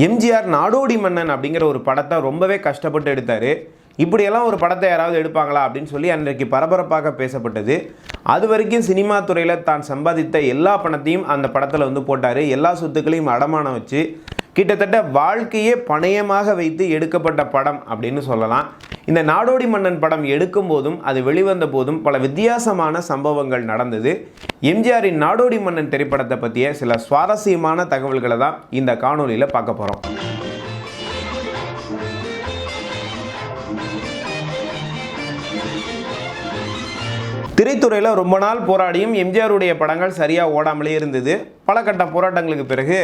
எம்ஜிஆர் நாடோடி மன்னன் அப்படிங்கிற ஒரு படத்தை ரொம்பவே கஷ்டப்பட்டு எடுத்தார். இப்படியெல்லாம் ஒரு படத்தை யாராவது எடுப்பாங்களா அப்படின்னு சொல்லி அன்றைக்கு பரபரப்பாக பேசப்பட்டது. அது வரைக்கும் சினிமா துறையில் தான் சம்பாதித்த எல்லா பணத்தையும் அந்த படத்தில் வந்து போட்டார். எல்லா சொத்துக்களையும் அடமானம் வச்சு கிட்டத்தட்ட வாழ்க்கையே பணயமாக வைத்து எடுக்கப்பட்ட படம் அப்படின்னு சொல்லலாம். இந்த நாடோடி மன்னன் படம் எடுக்கும் போதும் அது வெளிவந்த போதும் பல வித்தியாசமான சம்பவங்கள் நடந்தது. எம்ஜிஆரின் நாடோடி மன்னன் திரைப்படத்தை பற்றிய சில சுவாரஸ்யமான தகவல்களை தான் இந்த காணொலியில் பார்க்க போகிறோம் திரைத்துறையில் ரொம்ப நாள் போராடியும் எம்ஜிஆருடைய படங்கள் சரியாக ஓடாமலே இருந்தது. பல கட்ட போராட்டங்களுக்கு பிறகு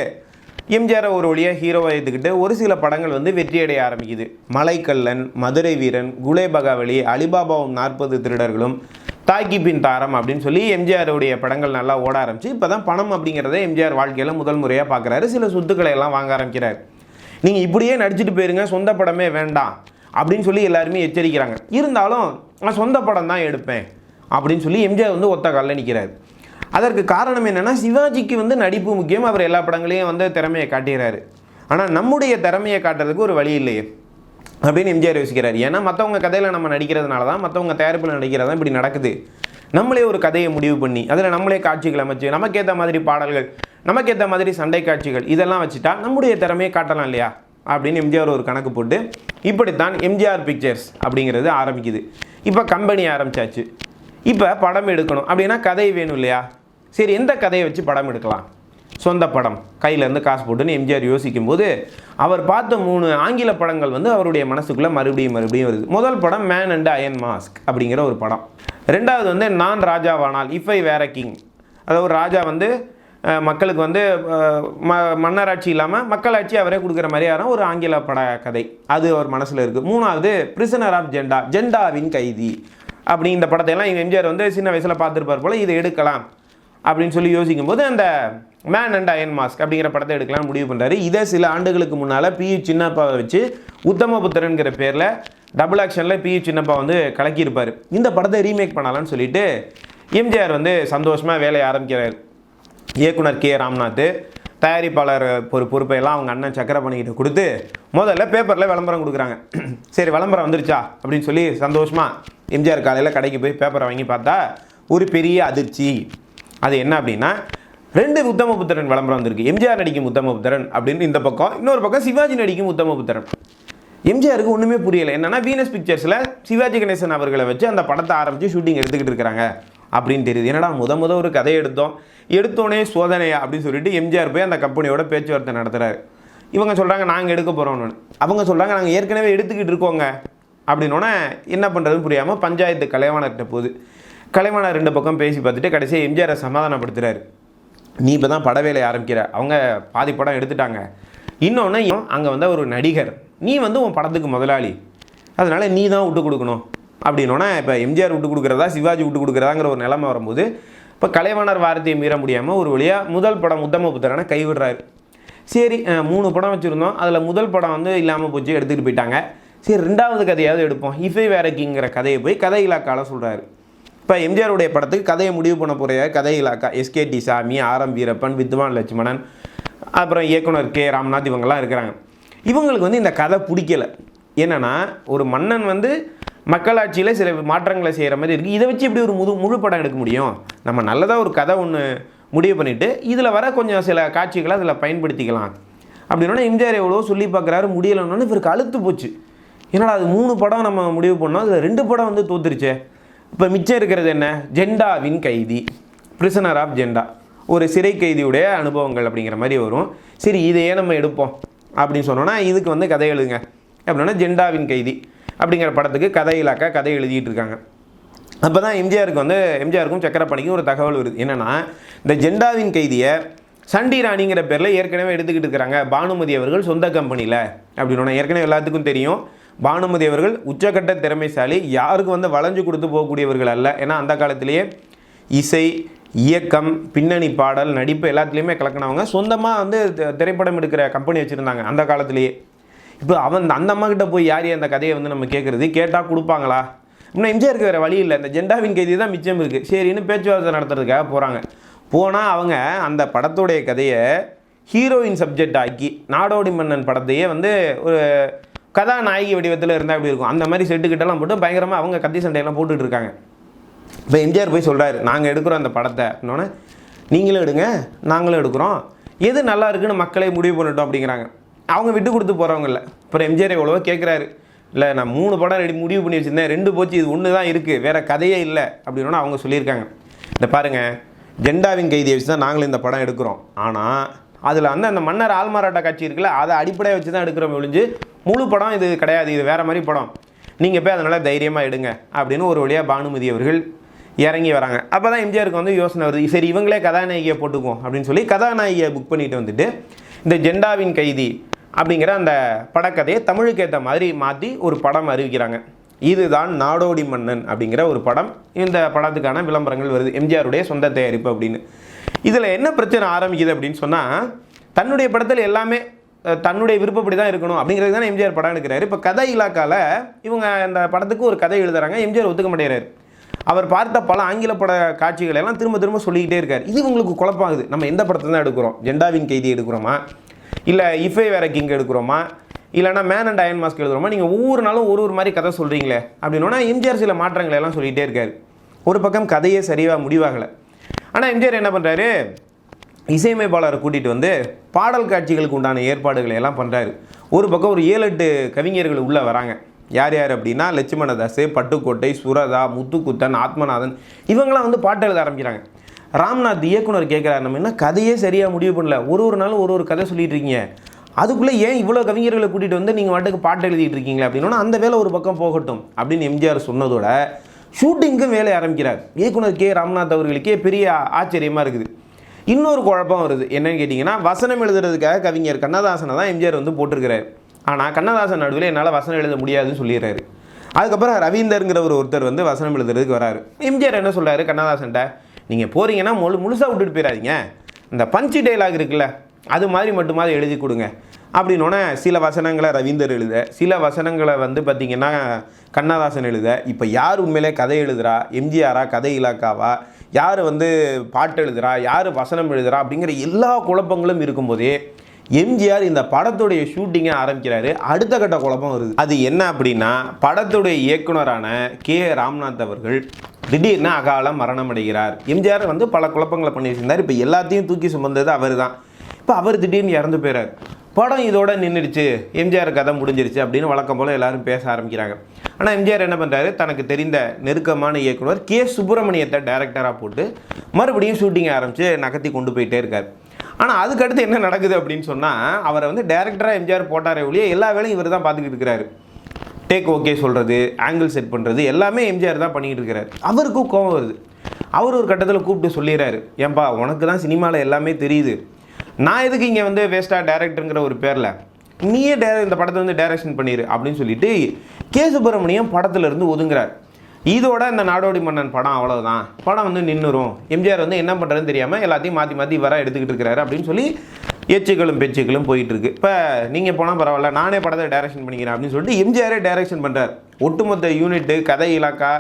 எம்ஜிஆரை ஒரு வழியாக ஹீரோவாக எடுத்துக்கிட்டு ஒரு சில படங்கள் வந்து வெற்றியடைய ஆரம்பிக்குது. மலைக்கல்லன் மதுரை வீரன் குலேபகாவளி அலிபாபாவும் நாற்பது திருடர்களும் தாக்கி பின் தாரம் அப்படின்னு சொல்லி எம்ஜிஆருடைய படங்கள் நல்லா ஓட ஆரம்பிச்சு இப்போ தான் பணம் அப்படிங்கிறத எம்ஜிஆர் வாழ்க்கையில் முதல் முறையாக பார்க்குறாரு சில சொத்துக்களை எல்லாம் வாங்க ஆரம்பிக்கிறார். நீங்கள் இப்படியே நடிச்சுட்டு போயிருங்க சொந்த படமே வேண்டாம் அப்படின்னு சொல்லி எல்லாருமே எச்சரிக்கிறாங்க. இருந்தாலும் நான் சொந்த படம் தான் எடுப்பேன் அப்படின்னு சொல்லி எம்ஜிஆர் வந்து ஒத்த காலில் நிற்கிறார் அதற்கு காரணம் என்னென்னா சிவாஜிக்கு வந்து நடிப்பு முக்கியம். அவர் எல்லா படங்களையும் வந்து திறமையை காட்டுகிறாரு. ஆனால் நம்முடைய திறமையை காட்டுறதுக்கு ஒரு வழி இல்லையே. அப்படின்னு எம்ஜிஆர் யோசிக்கிறார். ஏன்னா மற்றவங்க கதையில் நம்ம நடிக்கிறதுனால தான் மற்றவங்க தயாரிப்பில் நடிக்கிறது தான் இப்படி நடக்குது. நம்மளே ஒரு கதையை முடிவு பண்ணி அதில் நம்மளே காட்சிகள் அமைச்சு நமக்கேற்ற மாதிரி பாடல்கள் நமக்கேற்ற மாதிரி சண்டை காட்சிகள் இதெல்லாம் வச்சுட்டா நம்முடைய திறமையை காட்டலாம் இல்லையா? அப்படின்னு எம்ஜிஆர் ஒரு கணக்கு போட்டு இப்படித்தான் எம்ஜிஆர் பிக்சர்ஸ் அப்படிங்கிறது ஆரம்பிக்குது. இப்போ கம்பெனி ஆரம்பிச்சாச்சு. இப்போ படம் எடுக்கணும். அப்படின்னா கதை வேணும் இல்லையா? சரி எந்த கதையை வச்சு படம் எடுக்கலாம்? சொந்த படம். கையிலேருந்து காசு போட்டுன்னு எம்ஜிஆர் யோசிக்கும் போது அவர் பார்த்த மூணு ஆங்கில படங்கள் வந்து அவருடைய மனசுக்குள்ளே மறுபடியும் மறுபடியும் வருது. முதல் படம் மேன் அண்ட் அயன் மாஸ்க் அப்படிங்கிற ஒரு படம். ரெண்டாவது வந்து நான் ராஜாவானால் இஃப் ஐ வேற கிங் அதாவது ராஜா வந்து மக்களுக்கு வந்து ம மன்னராட்சி இல்லாமல் மக்களாட்சி அவரே கொடுக்குற மாதிரியான ஒரு ஆங்கில பட கதை. அது அவர் மனசில் இருக்குது மூணாவது பிரிசனர் ஆஃப் ஜெண்டா ஜெண்டாவின் கைதி. அப்படி இந்த படத்தை எல்லாம் எம்ஜிஆர் வந்து சின்ன வயசில் பார்த்துருப்பார் போல் இதை எடுக்கலாம். அப்படின்னு சொல்லி யோசிக்கும் போது அந்த மேன் அண்ட் அயன் மாஸ்க் அப்படிங்கிற படத்தை எடுக்கலாம்னு முடிவு பண்ணுறாரு இதை சில ஆண்டுகளுக்கு முன்னால் பி சின்னப்பாவை வச்சு உத்தமபுத்திரன்கிற பேரில் டபுள் ஆக்ஷனில் பி சின்னப்பா வந்து கலக்கியிருப்பார். இந்த படத்தை ரீமேக் பண்ணலாம்னு சொல்லிட்டு எம்ஜிஆர் வந்து சந்தோஷமாக வேலையை ஆரம்பிக்கிறார். இயக்குனர் கே. ராம்நாத் தயாரிப்பாளர் ஒரு பொறுப்பை எல்லாம் அவங்க அண்ணன் சக்கரபாணிகிட்ட கொடுத்து முதல்ல பேப்பரில் விளம்பரம் கொடுக்குறாங்க. சரி விளம்பரம் வந்துருச்சா? அப்படின்னு சொல்லி சந்தோஷமாக எம்ஜிஆர் காலையில் கடைக்கு போய் பேப்பரை வாங்கி பார்த்தா ஒரு பெரிய அதிர்ச்சி. அது என்ன அப்படின்னா ரெண்டு உத்தமபுத்திரன் விளம்பரம் வந்திருக்கு. எம்ஜிஆர் நடிக்கும் உத்தமபுத்திரன் அப்படின்னு இந்த பக்கம் இன்னொரு பக்கம் சிவாஜி நடிக்கும் உத்தமபுத்திரன். எம்ஜிஆருக்கு ஒன்றுமே புரியலை. என்னன்னா வீனஸ் பிக்சர்ஸில் சிவாஜி கணேசன் அவர்களை வச்சு அந்த படத்தை ஆரம்பித்து ஷூட்டிங் எடுத்துக்கிட்டு இருக்கிறாங்க அப்படின்னு தெரியுது. என்னடா முத முத ஒரு கதை எடுத்தோம். எடுத்தோடனே சோதனையா அப்படின்னு சொல்லிட்டு எம்ஜிஆர் போய் அந்த கம்பெனியோட பேச்சுவார்த்தை நடத்துகிறாரு இவங்க சொல்கிறாங்க நாங்கள் எடுக்க போகிறோம்னு அவங்க சொல்கிறாங்க நாங்கள் ஏற்கனவே எடுத்துக்கிட்டு இருக்கோங்க. அப்படின்னோடனே என்ன பண்ணுறதுன்னு புரியாமல் பஞ்சாயத்து கலைவாணர்கிட்ட போகுது. கலைவாணர் ரெண்டு பக்கம் பேசி பார்த்துட்டு கடைசியாக எம்ஜிஆரை சமாதானப்படுத்துகிறாரு நீ இப்போ தான் பட வேலையை ஆரம்பிக்கிற. அவங்க பாதி படம் எடுத்துட்டாங்க. இன்னொன்று அங்கே வந்து ஒரு நடிகர். நீ வந்து உன் படத்துக்கு முதலாளி. அதனால் நீ தான் விட்டு கொடுக்கணும். அப்படின்னோன்னா இப்போ எம்ஜிஆர் விட்டு கொடுக்குறதா சிவாஜி விட்டு கொடுக்குறதாங்கிற ஒரு நிலைமை வரும்போது இப்போ கலைவாணர் வார்த்தையை மீற முடியாமல் ஒரு வழியாக முதல் படம் உத்தமபுத்திரனை கைவிடுறாரு. சரி மூணு படம் வச்சுருந்தோம். அதில் முதல் படம் வந்து இல்லாமல் போச்சு எடுத்துகிட்டு போயிட்டாங்க. சரி ரெண்டாவது கதையாவது எடுப்போம். இஃபை வேறக்கிங்கிற கதையை போய் கதை இலாக்கால சொல்கிறாரு இப்போ எம்ஜிஆருடைய படத்துக்கு கதையை முடிவு பண்ண போகிற கதை இலாக்கா எஸ்கேடி சாமி ஆரம் வீரப்பன் வித்வான் லட்சுமணன் அப்புறம் இயக்குனர் கே ராம்நாத் இவங்கெல்லாம் இருக்கிறாங்க. இவங்களுக்கு வந்து இந்த கதை பிடிக்கல. என்னென்னா ஒரு மன்னன் வந்து மக்களாட்சியில் சில மாற்றங்களை செய்கிற மாதிரி இருக்குது இதை வச்சு இப்படி ஒரு முது முழு படம் எடுக்க முடியும்? நம்ம நல்லதாக ஒரு கதை ஒன்று முடிவு பண்ணிவிட்டு இதில் வர கொஞ்சம் சில காட்சிகளை அதில் பயன்படுத்திக்கலாம். அப்படின்னா எம்ஜிஆர் எவ்வளோ சொல்லி பார்க்குறாரு முடியலைன்னு இவருக்கு அழுத்து போச்சு. ஏன்னா அது மூணு படம் நம்ம முடிவு பண்ணோம் அதில் ரெண்டு படம் வந்து தோத்துருச்சே. இப்போ மிச்சம் இருக்கிறது என்ன? ஜெண்டாவின் கைதி. பிரிசனர் ஆஃப் ஜெண்டா ஒரு சிறை கைதியுடைய அனுபவங்கள் அப்படிங்கிற மாதிரி வரும். சரி இதையே நம்ம எடுப்போம். அப்படின்னு சொன்னோன்னா இதுக்கு வந்து கதை எழுதுங்க. அப்படின்னா ஜெண்டாவின் கைதி அப்படிங்கிற படத்துக்கு கதை இலாக்கா கதை எழுதிட்டு இருக்காங்க. அப்போ தான் எம்ஜிஆருக்கு வந்து எம்ஜிஆருக்கும் சக்கரப்பாணிக்கும் ஒரு தகவல் வருது. என்னென்னா இந்த ஜெண்டாவின் கைதியை சண்டி ராணிங்கிற பேரில் ஏற்கனவே எடுத்துக்கிட்டு இருக்கிறாங்க. பானுமதி அவர்கள் சொந்த கம்பெனியில் அப்படின்னா ஏற்கனவே எல்லாத்துக்கும் தெரியும். பானுமதி அவர்கள் உச்சக்கட்ட திறமைசாலி யாருக்கும் வந்து வளைஞ்சு கொடுத்து போகக்கூடியவர்கள் அல்ல. ஏன்னா அந்த காலத்திலேயே இசை இயக்கம் பின்னணி பாடல் நடிப்பு எல்லாத்துலேயுமே கலக்கினவங்க. சொந்தமாக வந்து திரைப்படம் எடுக்கிற கம்பெனி வச்சுருந்தாங்க அந்த காலத்திலேயே. இப்போ அவன் அந்த அம்மாக்கிட்ட போய் யார் அந்த கதையை வந்து நம்ம கேட்குறது கேட்டால் கொடுப்பாங்களா? இன்னும் எம்ஜிஆருக்கு வேறு வழி இல்லை. இந்த ஜெண்டாவின் கைதி தான் மிச்சம் இருக்குது சரின்னு பேச்சுவார்த்தை நடத்துறதுக்காக போகிறாங்க போனால் அவங்க அந்த படத்துடைய கதையை ஹீரோயின் சப்ஜெக்ட் ஆக்கி நாடோடி மன்னன் படத்தையே வந்து ஒரு கதாநாயகி வடிவத்தில் இருந்தால் எப்படி இருக்கும்? அந்த மாதிரி செட்டுக்கிட்டலாம் போட்டு பயங்கரமாக அவங்க கத்தி சண்டையெல்லாம் போட்டுட்டு இருக்காங்க. இப்போ எம்ஜிஆர் போய் சொல்கிறாரு நாங்கள் எடுக்கிறோம் அந்த படத்தை. அப்படின்னோடனே நீங்களும் எடுங்க நாங்களும் எடுக்கிறோம். எது நல்லா இருக்குன்னு மக்களே முடிவு பண்ணிட்டோம் அப்படிங்கிறாங்க. அவங்க விட்டு கொடுத்து போகிறவங்க இல்லை. அப்புறம் எம்ஜிஆர் எவ்வளவோ கேட்குறாரு இல்லை நான் மூணு படம் ரெடி முடிவு பண்ணி வச்சுருந்தேன். ரெண்டு போச்சு இது ஒன்று தான் இருக்குது வேறு கதையே இல்லை. அப்படின்னா அவங்க சொல்லியிருக்காங்க. இந்த பாருங்கள் ஜெண்டாவின் கைதியை வச்சு தான் நாங்களும் இந்த படம் எடுக்கிறோம். ஆனால் அதில் வந்து அந்த மன்னர் ஆள்மாராட்ட காட்சி இருக்குல்ல அதை அடிப்படையாக வச்சு தான் எடுக்கிறோம் ஒழிஞ்சு முழு படம் இது கிடையாது இது வேறு மாதிரி படம். நீங்கள் போய் அதனால் தைரியமாக எடுங்க அப்படின்னு ஒரு வழியாக பானுமதி அவர்கள் இறங்கி வராங்க. அப்போ தான் எம்ஜிஆருக்கு வந்து யோசனை வருது சரி இவங்களே கதாநாயகியை போட்டுக்குவோம் அப்படின்னு சொல்லி கதாநாயகியை புக் பண்ணிட்டு வந்துட்டு இந்த ஜெண்டாவின் கைதி அப்படிங்கிற அந்த படக்கதையை தமிழுக்கு ஏற்ற மாதிரி மாற்றி ஒரு படம் அறிவிக்கிறாங்க. இதுதான் நாடோடி மன்னன் அப்படிங்கிற ஒரு படம். இந்த படத்துக்கான விளம்பரங்கள் வருது எம்ஜிஆருடைய சொந்த தயாரிப்பு அப்படின்னு. இதில் என்ன பிரச்சனை ஆரம்பிக்குது அப்படின்னு சொன்னால் தன்னுடைய படத்தில் எல்லாமே தன்னுடைய விருப்பப்படி தான் இருக்கணும் அப்படிங்கிறது தான் எம்ஜிஆர் படம் எடுக்கிறாரு. இப்போ கதை இலாக்காவில் இவங்க அந்த படத்துக்கு ஒரு கதை எழுதுறாங்க எம்ஜிஆர் ஒத்துக்க மாட்டேங்கிறாரு அவர் பார்த்த பல ஆங்கில பட காட்சிகளை எல்லாம் திரும்ப திரும்ப சொல்லிக்கிட்டே இருக்கார். இது உங்களுக்கு குழப்பாகுது நம்ம எந்த படத்தை தான் எடுக்கிறோம்? ஜெண்டாவின் கைதி எடுக்கிறோமா? இல்லை இஃபே வேற கிங் எடுக்கிறோமா? இல்லைனா மேன் அண்ட் அயன் மாஸ்க் எழுதுறோமா? நீங்கள் ஒவ்வொரு நாளும் ஒரு ஒரு மாதிரி கதை சொல்கிறீங்களே அப்படின்னா எம்ஜிஆர் சில மாற்றங்களை எல்லாம் சொல்லிகிட்டே இருக்கார். ஒரு பக்கம் கதையே சரியாக முடிவாகலை. ஆனால் எம்ஜிஆர் என்ன பண்ணுறாரு இசையமைப்பாளரை கூட்டிகிட்டு வந்து பாடல் காட்சிகளுக்கு உண்டான ஏற்பாடுகளை எல்லாம் பண்ணுறாரு ஒரு பக்கம் ஒரு ஏழு எட்டு கவிஞர்கள் உள்ளே வராங்க. யார் யார் அப்படின்னா லட்சுமணதாஸ் பட்டுக்கோட்டை சுரதா முத்துக்குத்தன் ஆத்மநாதன் இவங்களாம் வந்து பாட்டு எழுத ஆரம்பிக்கிறாங்க. ராம்நாத் இயக்குனர் கேட்குறாரு நம்ம என்ன கதையே சரியாக முடிவு பண்ணல. ஒரு ஒரு நாளும் ஒரு ஒரு கதை சொல்லிட்டு இருக்கீங்க. அதுக்குள்ளே ஏன் இவ்வளோ கவிஞர்களை கூட்டிகிட்டு வந்து நீங்கள் வாட்டுக்கு பாட்டு எழுதிட்டு இருக்கீங்களா அப்படின்னா அந்த வேலை ஒரு பக்கம் போகட்டும் அப்படின்னு எம்ஜிஆர் சொன்னதோட ஷூட்டிங்க்கும் வேலையை ஆரம்பிக்கிறார். இயக்குனர் கே. ராம்நாத் அவர்களுக்கே பெரிய ஆச்சரியமாக இருக்குது. இன்னொரு குழப்பம் வருது. என்னன்னு கேட்டிங்கன்னா வசனம் எழுதுறதுக்காக கவிஞர் கண்ணதாசனை தான் எம்ஜிஆர் வந்து போட்டிருக்கிறார். ஆனால் கண்ணதாசன் நடுவில் என்னால் வசனம் எழுத முடியாதுன்னு சொல்லிடுறாரு. அதுக்கப்புறம் ரவீந்தருங்கிற ஒரு ஒருத்தர் வந்து வசனம் எழுதுறதுக்கு வராரு. எம்ஜிஆர் என்ன சொல்கிறாரு கண்ணதாசன்ட்ட? நீங்கள் போகிறீங்கன்னா முழு முழுசாக விட்டுட்டு போயிடாதீங்க. இந்த பஞ்சு டைலாக் இருக்குல்ல அது மாதிரி மட்டுமாவது எழுதி கொடுங்க. அப்படின்னோடனே சில வசனங்களை ரவீந்தர் எழுத சில வசனங்களை வந்து பார்த்திங்கன்னா கண்ணதாசன் எழுத இப்போ யார் உண்மையிலே கதை எழுதுகிறா எம்ஜிஆரா? கதை இலாக்காவா? யார் வந்து பாட்டு எழுதுறா? யார் வசனம் எழுதுகிறா அப்படிங்கிற எல்லா குழப்பங்களும் இருக்கும்போதே எம்ஜிஆர் இந்த படத்துடைய ஷூட்டிங்கை ஆரம்பிக்கிறாரு. அடுத்த கட்ட குழப்பம் வருது. அது என்ன அப்படின்னா படத்துடைய இயக்குனரான கே. ராம்நாத் அவர்கள் திடீர்னு அகால மரணம் அடைகிறார். எம்ஜிஆர் வந்து பல குழப்பங்களை பண்ணி வச்சிருந்தார் இப்போ எல்லாத்தையும் தூக்கி சுமந்தது அவர் தான் இப்போ அவர் திடீர்னு இறந்து போயிறார். படம் இதோட நின்றுடுச்சு எம்ஜிஆர் கதை முடிஞ்சிருச்சு அப்படின்னு வழக்கம் போல் எல்லாரும் பேச ஆரம்பிக்கிறாங்க. ஆனால் எம்ஜிஆர் என்ன பண்ணுறாரு தனக்கு தெரிந்த நெருக்கமான இயக்குனர் கே. சுப்பிரமணியத்தை டைரக்டராக போட்டு மறுபடியும் ஷூட்டிங் ஆரம்பித்து நகர்த்தி கொண்டு போயிட்டே இருக்கார். ஆனால் அதுக்கடுத்து என்ன நடக்குது அப்படின்னு சொன்னால் அவரை வந்து டேரக்டராக எம்ஜிஆர் போட்டாரே ஒழிய எல்லா வேலையும் இவர் தான் பார்த்துக்கிட்டு இருக்கிறாரு. டேக் ஓகே சொல்கிறது ஆங்கிள் செட் பண்ணுறது எல்லாமே எம்ஜிஆர் தான் பண்ணிக்கிட்டு இருக்கிறாரு. அவருக்கும் கோவம் வருது. அவர் ஒரு கட்டத்தில் கூப்பிட்டு சொல்லிடுறாரு ஏன்பா உனக்கு தான் சினிமாவில் எல்லாமே தெரியுது. நான் எதுக்கு இங்கே வந்து வேஸ்ட்டாக டேரக்டருங்கிற ஒரு பேரில்? நீயே டே இந்த படத்தை வந்து டைரக்ஷன் பண்ணிடு அப்படின்னு சொல்லிட்டு கே. சுப்பிரமணியம் படத்துலேருந்து ஒதுங்குறார். இதோட இந்த நாடோடி மன்னன் படம் அவ்வளோதான் படம் வந்து நின்றுரும் எம்ஜிஆர் வந்து என்ன பண்ணுறதுன்னு தெரியாமல் எல்லாத்தையும் மாற்றி மாற்றி வர எடுத்துக்கிட்டு இருக்கிறாரு அப்படின்னு சொல்லி எச்சுக்களும் பேச்சுக்களும் போயிட்டுருக்கு. இப்போ நீங்கள் போனால் பரவாயில்ல நானே படத்தை டைரக்ஷன் பண்ணிக்கிறேன் அப்படின்னு சொல்லிட்டு எம்ஜிஆரே டைரக்ஷன் பண்ணுறார் ஒட்டுமொத்த யூனிட்டு கதை இலாக்கா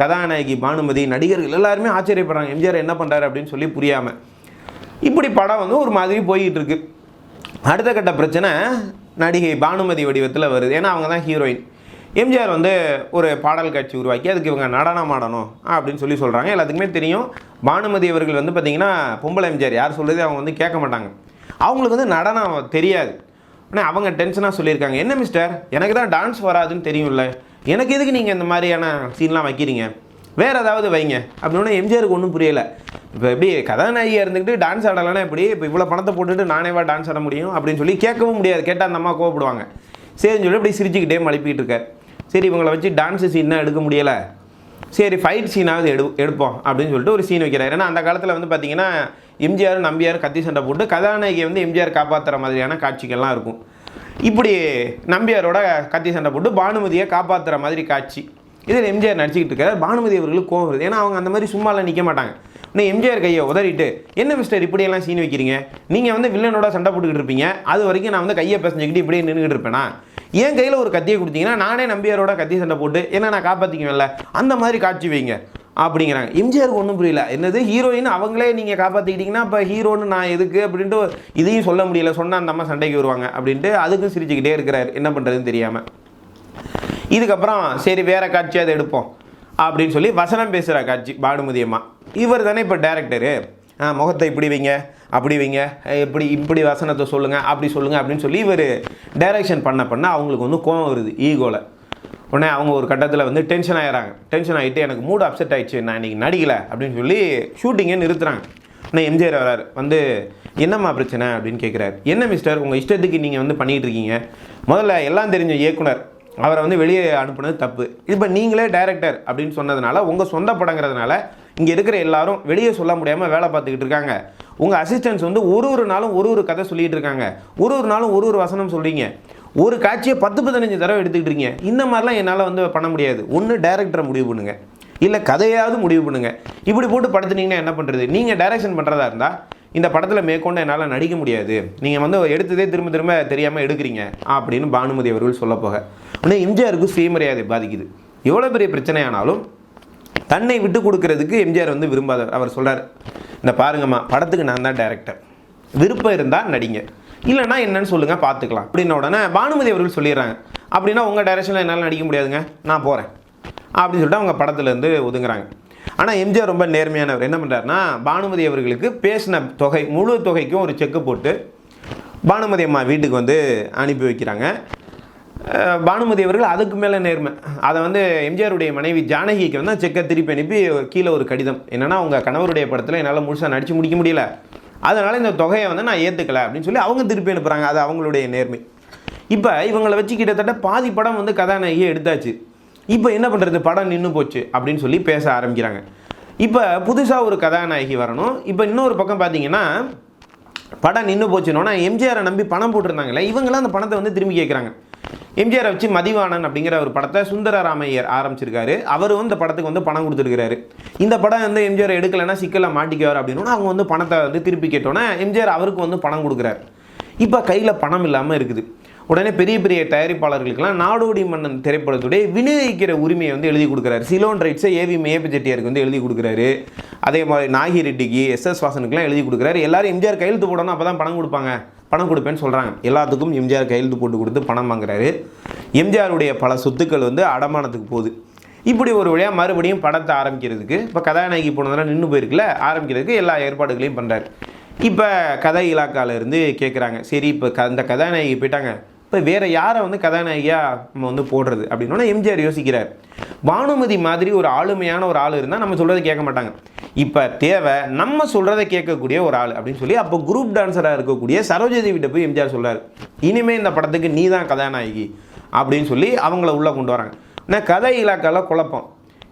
கதாநாயகி பானுமதி நடிகர்கள் எல்லாருமே ஆச்சரியப்படுறாங்க. எம்ஜிஆர் என்ன பண்ணுறாரு அப்படின்னு சொல்லி புரியாமல் இப்படி படம் வந்து ஒரு மாதிரி போய்கிட்டு இருக்கு அடுத்த கட்ட பிரச்சனை நடிகை பானுமதி வடிவத்தில் வருது. ஏன்னா அவங்க தான் ஹீரோயின் எம்ஜிஆர் வந்து ஒரு பாடல் காட்சி உருவாக்கி அதுக்கு இவங்க நடனம் ஆடணும் அப்படின்னு சொல்லி சொல்கிறாங்க எல்லாத்துக்குமே தெரியும். பானுமதி அவர்கள் வந்து பார்த்திங்கன்னா பொம்பளை எம்ஜிஆர் யார் சொல்கிறது அவங்க வந்து கேட்க மாட்டாங்க. அவங்களுக்கு வந்து நடனம் தெரியாது. ஆனால் அவங்க டென்ஷனாக சொல்லியிருக்காங்க. என்ன மிஸ்டர் எனக்கு தான் டான்ஸ் வராதுன்னு தெரியும்ல. எனக்கு எதுக்கு நீங்கள் இந்த மாதிரியான சீன்லாம் வைக்கிறீங்க? வேறு ஏதாவது வைங்க. அப்படின்னா எம்ஜிஆருக்கு ஒன்றும் புரியலை. இப்போ எப்படி கதாநாயகியாக இருந்துக்கிட்டு டான்ஸ் ஆடலைன்னா எப்படி? இப்போ இவ்வளோ பணத்தை போட்டுட்டு நானேவா டான்ஸ் ஆட முடியும்? அப்படின்னு சொல்லி கேட்கவும் முடியாது. கேட்டால் அந்த அம்மா கோவப்படுவாங்க. சரின்னு சொல்லி இப்படி சிரிச்சுக்கிட்டே மழுப்பிட்டு இருக்கார். சரி இவங்களை வச்சு டான்ஸு சீன் எடுக்க முடியலை. சரி ஃபைட் சீனாவது எடு எடுப்போம். அப்படின்னு சொல்லிட்டு ஒரு சீன் வைக்கிறார். ஏன்னா அந்த காலத்தில் வந்து பார்த்தீங்கன்னா எம்ஜிஆர் நம்பியார் கத்தி சண்டை போட்டு கதாநாயகியை வந்து எம்ஜிஆர் காப்பாற்றுற மாதிரியான காட்சிகள்லாம் இருக்கும். இப்படி நம்பியாரோட கத்தி சண்டை போட்டு பானுமதியை காப்பாற்றுற மாதிரி காட்சி. இதில் எம்ஜிஆர் நடிச்சிக்கிட்டு இருக்காரு. பானுமதி அவர்களுக்கு கோவம் வருது. ஏன்னா அவங்க அந்த மாதிரி சும்மாலாம் நிற்க மாட்டாங்க. இன்னும் எம்ஜிஆர் கையை உதறிட்டு என்ன மிஸ்டர் இப்படியெல்லாம் சீன் வைக்கிறீங்க? நீங்கள் வந்து வில்லனோட சண்டை போட்டுக்கிட்டு இருப்பீங்க. அது வரைக்கும் நான் வந்து கையை பிசைஞ்சுக்கிட்டு இப்படியே நின்றுக்கிட்டு இருப்பேனா? என் கையில் ஒரு கத்தியை கொடுத்தீங்கன்னா நானே நம்பியாரோட கத்தி சண்டை போட்டு என்ன நான் காப்பாற்றிக்குவேன்ல அந்த மாதிரி காட்சி வைங்க. அப்படிங்கிறாங்க. எம்ஜிஆருக்கு ஒன்றும் புரியல. என்னது ஹீரோயின் அவங்களே நீங்கள் காப்பாற்றிக்கிட்டீங்கன்னா இப்போ ஹீரோன்னு நான் எதுக்கு அப்படின்ட்டு இதையும் சொல்ல முடியல. சொன்னால் அந்த அம்மா சண்டைக்கு வருவாங்க அப்படின்ட்டு அதுக்கும் சிரிச்சுக்கிட்டே இருக்கிறார். என்ன பண்ணுறதுன்னு தெரியாமல் இதுக்கப்புறம் சரி வேறு காட்சியாவது அதை எடுப்போம் அப்படின்னு சொல்லி வசனம் பேசுகிற காட்சி பானுமதியம்மா. இவர் தானே இப்போ டேரக்டரு முகத்தை இப்படி வைங்க அப்படி வைங்க இப்படி இப்படி வசனத்தை சொல்லுங்கள் அப்படி சொல்லுங்கள் அப்படின்னு சொல்லி இவர் டைரக்ஷன் பண்ண பண்ண அவங்களுக்கு வந்து கோவம் வருது ஈகோவில் உடனே அவங்க ஒரு கட்டத்தில் வந்து டென்ஷன் ஆகிறாங்க டென்ஷன் ஆகிட்டு எனக்கு மூட் அப்செட் ஆயிடுச்சு நான் இன்றைக்கி நடிக்கலை அப்படின்னு சொல்லி ஷூட்டிங்கை நிறுத்துறாங்க. உடனே எம்ஜிஆர் வராரு வந்து என்னம்மா பிரச்சனை? அப்படின்னு கேட்குறாரு என்ன மிஸ்டர் உங்கள் இஷ்டத்துக்கு நீங்கள் வந்து பண்ணிகிட்டு இருக்கீங்க? முதல்ல எல்லாம் தெரிஞ்ச இயக்குனர் அவரை வந்து வெளியே அனுப்புனது தப்பு. இப்போ நீங்களே டைரக்டர் அப்படின்னு சொன்னதுனால உங்கள் சொந்த படங்கிறதுனால இங்கே இருக்கிற எல்லாரும் வெளியே சொல்ல முடியாமல் வேலை பார்த்துக்கிட்டு இருக்காங்க. உங்கள் அசிஸ்டன்ஸ் வந்து ஒரு ஒரு நாளும் ஒரு ஒரு கதை சொல்லிகிட்டு இருக்காங்க. ஒரு ஒரு நாளும் ஒரு ஒரு வசனம் சொல்கிறீங்க ஒரு காட்சியை பத்து பதினஞ்சு தடவை எடுத்துக்கிட்டு இருக்கீங்க. இந்த மாதிரிலாம் என்னால் வந்து பண்ண முடியாது. ஒன்று டேரக்டரை முடிவு பண்ணுங்கள் இல்லை கதையாவது முடிவு பண்ணுங்கள் இப்படி போட்டு படுத்துனீங்கன்னா என்ன பண்ணுறது நீங்கள் டைரக்ஷன் பண்ணுறதா இருந்தால் இந்த படத்தில் மேற்கொண்டு என்னால் நடிக்க முடியாது. நீங்கள் வந்து எடுத்ததே திரும்ப திரும்ப தெரியாமல் எடுக்கிறீங்க. அப்படின்னு பானுமதி அவர்கள் சொல்ல போக. ஆனால் எம்ஜிஆருக்கு சுயமரியாதை பாதிக்குது. எவ்வளோ பெரிய பிரச்சனையானாலும் தன்னை விட்டு கொடுக்கறதுக்கு எம்ஜிஆர் வந்து விரும்பாதவர் அவர் சொல்கிறார் இந்த பாருங்கம்மா படத்துக்கு நான் தான் டைரக்டர் விருப்பம் இருந்தால் நடிங்க. இல்லைன்னா என்னன்னு சொல்லுங்கள் பார்த்துக்கலாம் அப்படின்ன உடனே பானுமதி அவர்கள் சொல்லிடுறாங்க அப்படின்னா உங்கள் டைரக்ஷனில் என்னால் நடிக்க முடியாதுங்க நான் போகிறேன் அப்படின்னு சொல்லிட்டு அவங்க படத்துலேருந்து ஒதுங்குறாங்க. ஆனால் எம்ஜிஆர் ரொம்ப நேர்மையானவர். என்ன பண்ணுறாருன்னா பானுமதி அவர்களுக்கு பேசின தொகை முழு தொகைக்கும் ஒரு செக்கு போட்டு பானுமதி அம்மா வீட்டுக்கு வந்து அனுப்பி வைக்கிறாங்க. பானுமதி அவர்கள் அதுக்கு மேலே நேர்மை. அதை வந்து எம்ஜிஆருடைய மனைவி ஜானகிக்கு வந்து செக்கை திருப்பி அனுப்பி கீழே ஒரு கடிதம். என்னன்னா அவங்க கணவருடைய படத்தில் என்னால் முழுசாக நடித்து முடிக்க முடியல. அதனால் இந்த தொகையை வந்து நான் ஏற்றுக்கல அப்படின்னு சொல்லி அவங்க திருப்பி அனுப்புகிறாங்க அது அவங்களுடைய நேர்மை. இப்போ இவங்களை வச்சு கிட்டத்தட்ட பாதி படம் வந்து கதாநாயகியை எடுத்தாச்சு. இப்போ என்ன பண்ணுறது படம் நின்று போச்சு அப்படின்னு சொல்லி பேச ஆரம்பிக்கிறாங்க. இப்போ புதுசாக ஒரு கதாநாயகி வரணும். இப்போ இன்னொரு பக்கம் பார்த்தீங்கன்னா படம் நின்று போச்சுனோன்னா எம்ஜிஆரை நம்பி பணம் போட்டிருந்தாங்களே இவங்களாம் அந்த பணத்தை வந்து திரும்பி கேட்குறாங்க எம்ஜிஆரை வச்சு மதிவாணன் அப்படிங்கிற ஒரு படத்தை சுந்தர ராமையர் ஆரம்பிச்சிருக்காரு. அவர் வந்து இந்த படத்துக்கு வந்து பணம் கொடுத்துருக்காரு இந்த படம் வந்து எம்ஜிஆர் எடுக்கலைன்னா சிக்கலை மாட்டிக்குவார் அப்படின்னு அவங்க வந்து பணத்தை வந்து திருப்பி கேட்டோன்னே எம்ஜிஆர் அவருக்கு வந்து பணம் கொடுக்குறாரு. இப்போ கையில் பணம் இல்லாமல் இருக்குது. உடனே பெரிய பெரிய தயாரிப்பாளர்களுக்கெல்லாம் நாடோடி மன்னன் திரைப்படத்துடைய விநியோகிக்கிற உரிமையை வந்து எழுதி கொடுக்குறாரு. சிலோன் ரைட்ஸை ஏவி மேயப்ப செட்டியாருக்கு வந்து எழுதி கொடுக்குறாரு. அதே மாதிரி நாகி ரெட்டிக்கு எஸ் எஸ் வாசனுக்குலாம் எழுதி கொடுக்குறாரு. எல்லாரும் எம்ஜிஆர் கையெழுத்து போடணும் அப்போ தான் பணம் கொடுப்பாங்க. பணம் கொடுப்பேன்னு சொல்கிறாங்க எல்லாத்துக்கும் எம்ஜிஆர் கையெழுத்து போட்டு கொடுத்து பணம் வாங்குறாரு. எம்ஜிஆருடைய பல சொத்துக்கள் வந்து அடமானத்துக்கு போகுது. இப்படி ஒரு வழியாக மறுபடியும் படத்தை ஆரம்பிக்கிறதுக்கு இப்போ கதாநாயகி போனதெல்லாம் நின்று போயிருக்குல்ல ஆரம்பிக்கிறதுக்கு எல்லா ஏற்பாடுகளையும் பண்ணுறாரு இப்போ கதை இலாக்கால இருந்து கேட்குறாங்க சரி இப்போ க அந்த கதாநாயகி போயிட்டாங்க. இப்போ வேறு யாரை வந்து கதாநாயகியாக நம்ம வந்து போடுறது அப்படின்னா எம்ஜிஆர் யோசிக்கிறார். பானுமதி மாதிரி ஒரு ஆளுமையான ஒரு ஆள் இருந்தால் நம்ம சொல்கிறத கேட்க மாட்டாங்க. இப்போ தேவை நம்ம சொல்கிறத கேட்கக்கூடிய ஒரு ஆள் அப்படின்னு சொல்லி அப்போ குரூப் டான்ஸராக இருக்கக்கூடிய சரோஜதேவிட்ட போய் எம்ஜிஆர் சொல்கிறார் இனிமே இந்த படத்துக்கு நீ தான் கதாநாயகி அப்படின்னு சொல்லி அவங்கள உள்ளே கொண்டு வராங்க. ஆனால் கதை இலாக்கால குழப்பம்.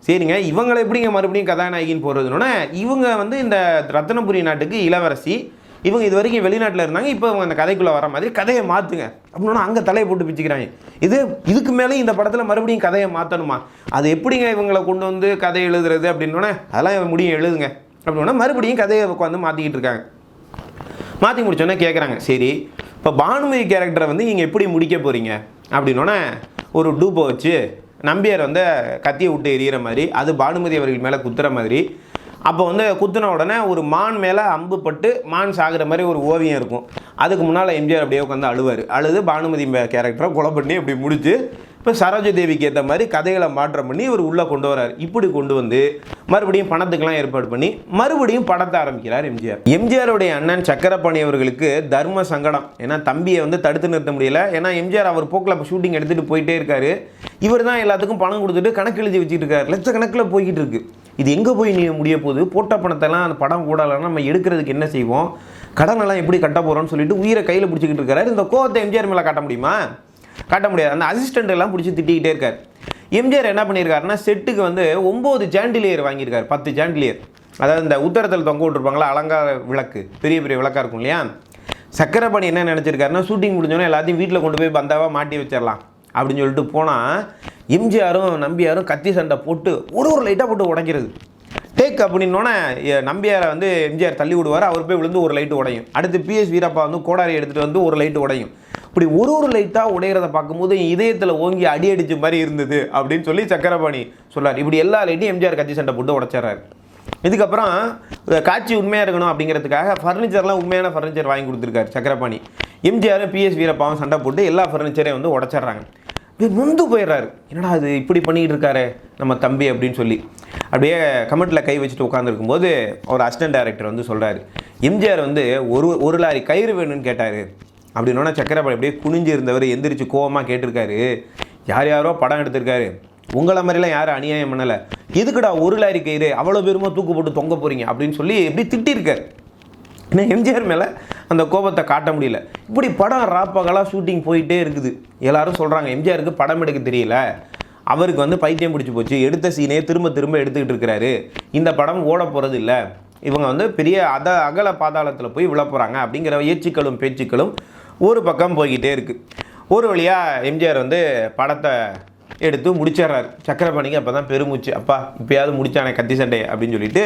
சரிங்க இவங்களை எப்படிங்க மறுபடியும் கதாநாயகின்னு போடுறதுன்னா இவங்க வந்து இந்த ரத்னபுரி நாட்டுக்கு இளவரசி இவங்க இது வரைக்கும் வெளிநாட்டில் இருந்தாங்க இப்போ அவங்க அந்த கதைக்குள்ளே வர மாதிரி கதையை மாற்றுங்க அப்படின்னா அங்கே தலையை போட்டு பிச்சுக்கிறாங்க. இது இதுக்கு மேலே இந்த படத்தில் மறுபடியும் கதையை மாற்றணுமா அது எப்படிங்க இவங்களை கொண்டு வந்து கதை எழுதுறது அப்படின்னோடனே அதெல்லாம் முடியும் எழுதுங்க. அப்படின்னா மறுபடியும் கதையை உட்காந்து மாற்றிக்கிட்டு இருக்காங்க. மாற்றி முடிச்சோன்னே கேட்குறாங்க சரி இப்போ பானுமதி கேரக்டரை வந்து நீங்கள் எப்படி முடிக்க போகிறீங்க அப்படின்னோடனே ஒரு டூப்பை வச்சு நம்பியார் வந்து கத்தியை விட்டு எரியிற மாதிரி அது பானுமதி அவர்கள் மேலே குத்துற மாதிரி அப்போ வந்து குத்துன உடனே ஒரு மான் மேலே அம்பு பட்டு மான் சாகுற மாதிரி ஒரு ஓவியம் இருக்கும். அதுக்கு முன்னால் எம்ஜிஆர் அப்படியே உட்காந்து அழுவார். அழுது பானுமதி கேரக்டரை கொலை பண்ணி இப்படி முடிச்சு இப்போ சரோஜ தேவிக்கு ஏற்ற மாதிரி கதைகளை மாற்றம் பண்ணி இவர் உள்ளே கொண்டு வரார் இப்படி கொண்டு வந்து மறுபடியும் பணத்துக்கெல்லாம் ஏற்பாடு பண்ணி மறுபடியும் படத்தை ஆரம்பிக்கிறார் எம்ஜிஆர். எம்ஜிஆருடைய அண்ணன் சக்கரபாணி அவர்களுக்கு தர்ம சங்கடம். ஏன்னா தம்பியை வந்து தடுத்து நிறுத்த முடியல. ஏன்னா எம்ஜிஆர் அவர் போக்கில் ஷூட்டிங் எடுத்துகிட்டு போயிட்டே இருக்காரு. இவர் தான் எல்லாத்துக்கும் பணம் கொடுத்துட்டு கணக்கு எழுதி வச்சுட்டு இருக்காரு. லட்சக்கணக்கில் போய்கிட்டு இருக்கு. இது எங்கே போய் நீ முடிய போகுது? போட்ட பணத்தெல்லாம் அந்த படம் கூடலாம் நம்ம எடுக்கிறதுக்கு என்ன செய்வோம்? கடனெல்லாம் எப்படி கட்ட போகிறோம்னு சொல்லிட்டு உயிரை கையில் பிடிச்சிக்கிட்டு இருக்காரு. இந்த கோவத்தை எம்ஜிஆர் மேலே காட்ட முடியுமா? காட்ட முடியாது. அந்த அசிஸ்டண்ட் எல்லாம் பிடிச்சி திட்டிக்கிட்டே இருக்கார். எம்ஜிஆர் என்ன பண்ணியிருக்காருன்னா செட்டுக்கு வந்து ஒம்பது ஜாண்டிலியர் வாங்கியிருக்காரு. பத்து ஜாண்டிலியர் அதாவது இந்த உத்தரத்தில் தொங்க விட்டுருப்பாங்களா? அலங்கார விளக்கு. பெரிய பெரிய விளக்காக இருக்கும் இல்லையா? சக்கரைப்பாணி என்ன நினச்சிருக்காருன்னா ஷூட்டிங் முடிஞ்சோன்னே எல்லாத்தையும் வீட்டில் கொண்டு போய் பந்தாவாக மாட்டி வச்சிடலாம் அப்படின்னு சொல்லிட்டு போனால் எம்ஜிஆரும் நம்பியாரும் கத்தி சண்டை போட்டு ஒரு ஒரு லைட்டாக போட்டு உடைக்கிறது. டேக் அப்படின்னோடனே நம்பியாரை வந்து எம்ஜிஆர் தள்ளி விடுவார். அவர் போய் விழுந்து ஒரு லைட்டு உடையும். அடுத்து பிஎஸ் வீரப்பா வந்து கோடாரி எடுத்துகிட்டு வந்து ஒரு லைட்டு உடையும். இப்படி ஒரு ஒரு லைட்டாக உடையிறத பார்க்கும்போது இதயத்தில் ஓங்கி அடி அடிச்ச மாதிரி இருந்தது அப்படின்னு சொல்லி சக்கரபாணி சொல்கிறார் இப்படி எல்லா லைட்டையும் எம்ஜிஆர் கத்தி சண்டை போட்டு உடைச்சிட்றாரு. இதுக்கப்புறம் காட்சி உண்மையாக இருக்கணும் அப்படிங்கிறதுக்காக ஃபர்னிச்சர்லாம் உண்மையான ஃபர்னிச்சர் வாங்கி கொடுத்துருக்காரு சக்கரபாணி. எம்ஜிஆர் பிஎஸ் வீரப்பாவும் சண்டை போட்டு எல்லா ஃபர்னிச்சரையும் வந்து உடச்சிட்றாங்க. நொந்து போயிடுறாரு. என்னடா அது இப்படி பண்ணிக்கிட்டு இருக்காரு நம்ம தம்பி அப்படின்னு சொல்லி. அப்படியே கமெண்ட்டில் கை வச்சுட்டு உட்காந்துருக்கும்போது ஒரு அசிஸ்டன்ட் டைரக்டர் வந்து சொல்கிறாரு எம்ஜிஆர் வந்து ஒரு ஒரு லாரி கயிறு வேணும்னு கேட்டார். அப்படின்னா சக்கரபாணி அப்படியே குனிஞ்சு இருந்தவர் எந்திரிச்சு கோவமாக கேட்டிருக்காரு. யார் யாரோ படம் எடுத்திருக்காரு. உங்களை மாதிரிலாம் யாரும் அநியாயம் பண்ணலை. எதுக்குடா ஒரு லாரி கயிறு அவ்வளோ பேருமா தூக்கு போட்டு தொங்க போகிறீங்க அப்படின்னு சொல்லி எப்படி திட்டிருக்காரு. ஏன்னா எம்ஜிஆர் மேலே அந்த கோபத்தை காட்ட முடியல. இப்படி படம் ராப்பகலாக ஷூட்டிங் போயிட்டே இருக்குது. எல்லாரும் சொல்கிறாங்க எம்ஜிஆருக்கு படம் எடுக்க தெரியல. அவருக்கு வந்து பைத்தியம் பிடிச்சி போச்சு. எடுத்த சீனே திரும்ப திரும்ப எடுத்துக்கிட்டு இருக்கிறாரு. இந்த படம் ஓட போகிறது இல்லை. இவங்க வந்து பெரிய அத அகல பாதாளத்தில் போய் விழ போகிறாங்க அப்படிங்கிற ஏச்சுக்களும் பேச்சுக்களும் ஒரு பக்கம் போய்கிட்டே இருக்குது ஒரு வழியாக எம்ஜிஆர் வந்து படத்தை எடுத்து முடிச்சிடுறாரு. சக்கரபாணிக்கு அப்போ தான் பெருமூச்சு. அப்பா இப்போயாவது முடிச்சானே கத்தி சண்டை அப்படின்னு சொல்லிட்டு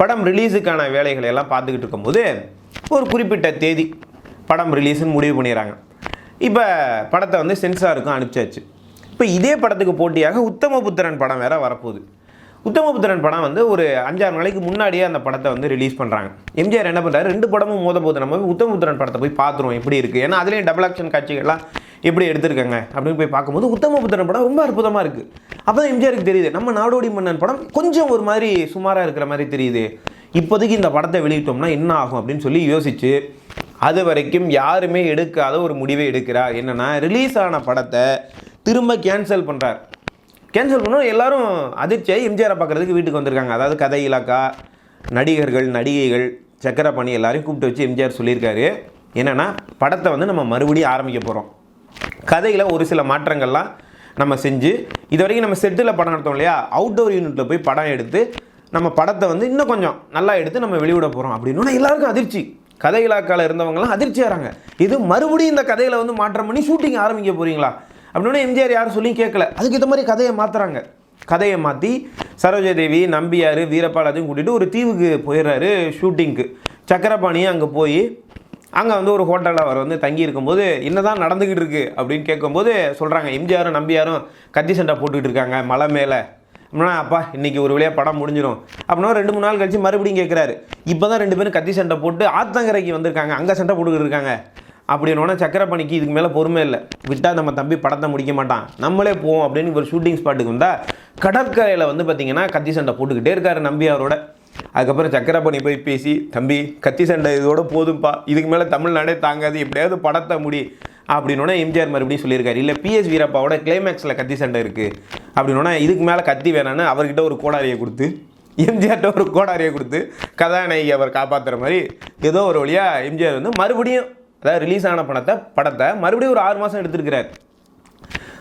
படம் ரிலீஸுக்கான வேலைகளை எல்லாம் பார்த்துக்கிட்டு இருக்கும்போது ஒரு குறிப்பிட்ட தேதி படம் ரிலீஸ்னு முடிவு பண்ணிடுறாங்க. இப்போ படத்தை வந்து சென்சாருக்கும் அனுப்பிச்சாச்சு. இப்போ இதே படத்துக்கு போட்டியாக உத்தமபுத்திரன் படம் வேற வரப்போகுது. உத்தமபுத்திரன் படம் வந்து ஒரு அஞ்சாறு நாளைக்கு முன்னாடியே அந்த படத்தை வந்து ரிலீஸ் பண்ணுறாங்க எம்ஜிஆர் என்ன பண்ணுறாரு ரெண்டு படமும் மோத போது நம்ம உத்தமபுத்திரன் படத்தை போய் பார்த்துருவோம் எப்படி இருக்குது ஏன்னா அதுலேயும் டபுள் ஆக்ஷன் காட்சிகள்லாம் எப்படி எடுத்திருக்காங்க அப்படின்னு போய் பார்க்கும்போது உத்தமபுத்திரன் படம் ரொம்ப அற்புதமாக இருக்குது அப்போ தான் எம்ஜிஆருக்கு தெரியுது. நம்ம நாடோடி மன்னன் படம் கொஞ்சம் ஒரு மாதிரி சுமாராக இருக்கிற மாதிரி தெரியுது. இப்போதைக்கு இந்த படத்தை வெளியிட்டோம்னா என்ன ஆகும் அப்படின்னு சொல்லி யோசிச்சு அது வரைக்கும் யாருமே எடுக்காத ஒரு முடிவை எடுக்கிறார் என்னென்னா ரிலீஸ் ஆன படத்தை திரும்ப கேன்சல் பண்ணுறார் கேன்சல் பண்ண எல்லாரும் அதிர்ச்சியாக எம்ஜிஆரை பார்க்குறதுக்கு வீட்டுக்கு வந்திருக்காங்க. அதாவது கதை இலாக்கா நடிகர்கள் நடிகைகள் சக்கரபாணி எல்லாரையும் கூப்பிட்டு வச்சு எம்ஜிஆர் சொல்லியிருக்காரு. என்னென்னா படத்தை வந்து நம்ம மறுபடியும் ஆரம்பிக்க போகிறோம் கதையில் ஒரு சில மாற்றங்கள்லாம் நம்ம செஞ்சு இது வரைக்கும் நம்ம செட்டில் படம் எடுத்தோம் இல்லையா? அவுட்டோர் யூனிட்டில் போய் படம் எடுத்து நம்ம படத்தை வந்து இன்னும் கொஞ்சம் நல்லா எடுத்து நம்ம வெளியிட போகிறோம் அப்படின்னு எல்லாருக்கும் அதிர்ச்சி. கதை இலாக்காவில் இருந்தவங்கலாம் அதிர்ச்சியாகிறாங்க இது மறுபடியும் இந்த கதையில் வந்து மாற்றம் பண்ணி ஷூட்டிங் ஆரம்பிக்க போகிறீங்களா அப்படின்னு எம்ஜிஆர் யாரும் சொல்லி கேட்கல. அதுக்கு ஏற்ற மாதிரி கதையை மாற்றுறாங்க கதையை மாற்றி சரோஜாதேவி நம்பியார் வீரப்பால் அதையும் கூட்டிகிட்டு ஒரு தீவுக்கு போயிடுறாரு ஷூட்டிங்க்கு சக்கரபாணியும் அங்கே போய் அங்கே வந்து ஒரு ஹோட்டலில் அவர் வந்து தங்கி இருக்கும்போது என்னதான் நடந்துக்கிட்டு இருக்குது அப்படின்னு கேட்கும்போது சொல்கிறாங்க எம்ஜிஆரும் நம்பியாரும் கத்தி சண்டை போட்டுக்கிட்டு இருக்காங்க மலை மேலே. அப்படின்னா அப்பா இன்னைக்கு ஒரு வழியாக படம் முடிஞ்சிடும் அப்படின்னா ரெண்டு மூணு நாள் கழிச்சு மறுபடியும் கேட்குறாரு இப்போ தான் ரெண்டு பேரும் கத்தி சண்டை போட்டு ஆத்தங்கரைக்கு வந்திருக்காங்க. அங்கே சண்டை போட்டுக்கிட்டு இருக்காங்க. அப்படின்னோடனே சக்கரப்பணிக்கு இதுக்கு மேலே பொறுமை இல்லை. விட்டால் நம்ம தம்பி படத்தை முடிக்க மாட்டான். நம்மளே போவோம் அப்படின்னு ஒரு ஷூட்டிங் ஸ்பாட்டுக்கு வந்தால் கடற்கரையில் வந்து பார்த்தீங்கன்னா கத்தி சண்டை போட்டுக்கிட்டே இருக்காரு நம்பி அவரோட. அதுக்கப்புறம் சக்கரப்பணி போய் பேசி தம்பி கத்தி சண்டை இதோட போதும்ப்பா இதுக்கு மேலே தமிழ்நாடே தாங்காது. எப்படியாவது படத்தை முடி. அப்படின்னா எம்ஜிஆர் மறுபடியும் சொல்லியிருக்காரு. இல்லை பிஎஸ் வீரப்பாவோட கிளைமேக்ஸில் கத்தி சண்டை இருக்குது அப்படின்னா இதுக்கு மேலே கத்தி வேணான்னு அவர்கிட்ட ஒரு கோடாரியை கொடுத்து எம்ஜிஆர்கிட்ட ஒரு கோடாரியை கொடுத்து கதாநாயகி அவர் காப்பாற்றுற மாதிரி ஏதோ ஒரு வழியாக எம்ஜிஆர் வந்து மறுபடியும் அதாவது ரிலீஸ் ஆன பணத்தை படத்தை மறுபடியும் ஒரு ஆறு மாதம் எடுத்திருக்கிறார்.